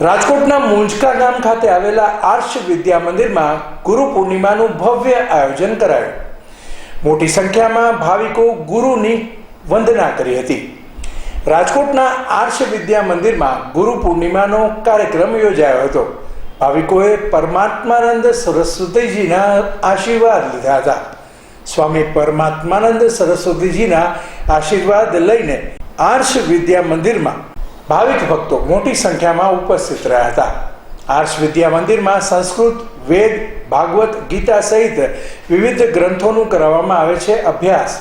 રાજકોટના મુંજકા ગામ ખાતે આવેલા આર્ષ વિદ્યા મંદિરમાં ગુરુ પૂર્ણિમાનું ભવ્ય આયોજન કરાયું. મોટી સંખ્યામાં ભાવિકો ગુરુની વંદના કરી હતી. રાજકોટના આર્ષ વિદ્યા મંદિરમાં ગુરુ પૂર્ણિમાનો કાર્યક્રમ યોજાયો હતો. ભાવિકોએ પરમાત્માનંદ સરસ્વતીજીના આશીર્વાદ લીધા હતા. સ્વામી પરમાત્માનંદ સરસ્વતીજીના આશીર્વાદ લઈને આર્ષ વિદ્યા મંદિરમાં ભાવિક ભક્તો મોટી સંખ્યામાં ઉપસ્થિત રહ્યા હતા. આર્ષ વિદ્યા મંદિરમાં સંસ્કૃત, વેદ, ભાગવત, ગીતા સહિત વિવિધ ગ્રંથોનું કરાવવામાં આવે છે અભ્યાસ.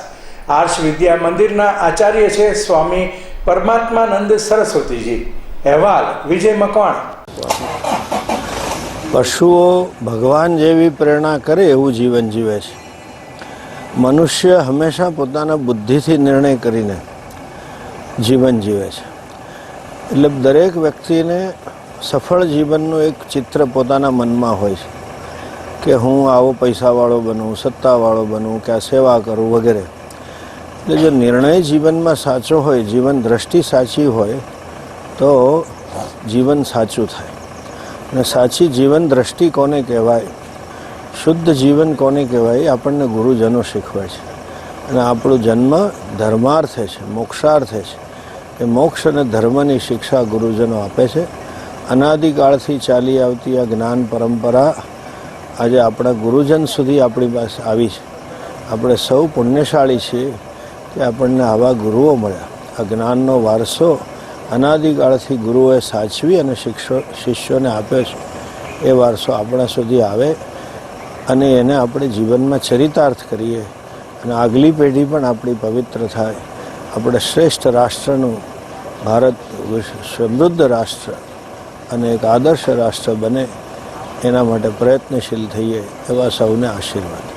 આર્ષ વિદ્યા મંદિરના આચાર્ય છે સ્વામી પરમાત્માનંદ સરસ્વતીજી. અહેવાલ, વિજય મકવાણા. પશુઓ ભગવાન જેવી પ્રેરણા કરે એવું જીવન જીવે છે. મનુષ્ય હંમેશા પોતાના બુદ્ધિથી નિર્ણય કરીને જીવન જીવે છે. એટલે દરેક વ્યક્તિને સફળ જીવનનું એક ચિત્ર પોતાના મનમાં હોય છે. કે હું આવો પૈસાવાળો બનું, સત્તાવાળો બનું, કે આ સેવા કરું વગેરે. એટલે જો નિર્ણય જીવનમાં સાચો હોય, જીવન દ્રષ્ટિ સાચી હોય, તો જીવન સાચું થાય. અને સાચી જીવન દ્રષ્ટિ કોને કહેવાય? શુદ્ધ જીવન કોને કહેવાય? આપણને ગુરુજનો શીખવે છે. અને આપણો જન્મ ધર્માર્થે છે, મોક્ષાર્થે છે. એ મોક્ષ અને ધર્મની શિક્ષા ગુરુજનો આપે છે. અનાદિકાળથી ચાલી આવતી આ જ્ઞાન પરંપરા આજે આપણા ગુરુજન સુધી આપણી પાસે આવી છે. આપણે સૌ પુણ્યશાળી છીએ કે આપણને આવા ગુરુઓ મળ્યા. આ જ્ઞાનનો વારસો અનાદિકાળથી ગુરુઓએ સાચવી અને શિક્ષો, શિષ્યોને આપ્યો છે. એ વારસો આપણા સુધી આવે અને એને આપણે જીવનમાં ચરિતાર્થ કરીએ અને આગલી પેઢી પણ આપણી પવિત્ર થાય. આપણે શ્રેષ્ઠ રાષ્ટ્રનું ભારત સમૃદ્ધ રાષ્ટ્ર અને એક આદર્શ રાષ્ટ્ર બને એના માટે પ્રયત્નશીલ થઈએ એવા સૌને આશીર્વાદ.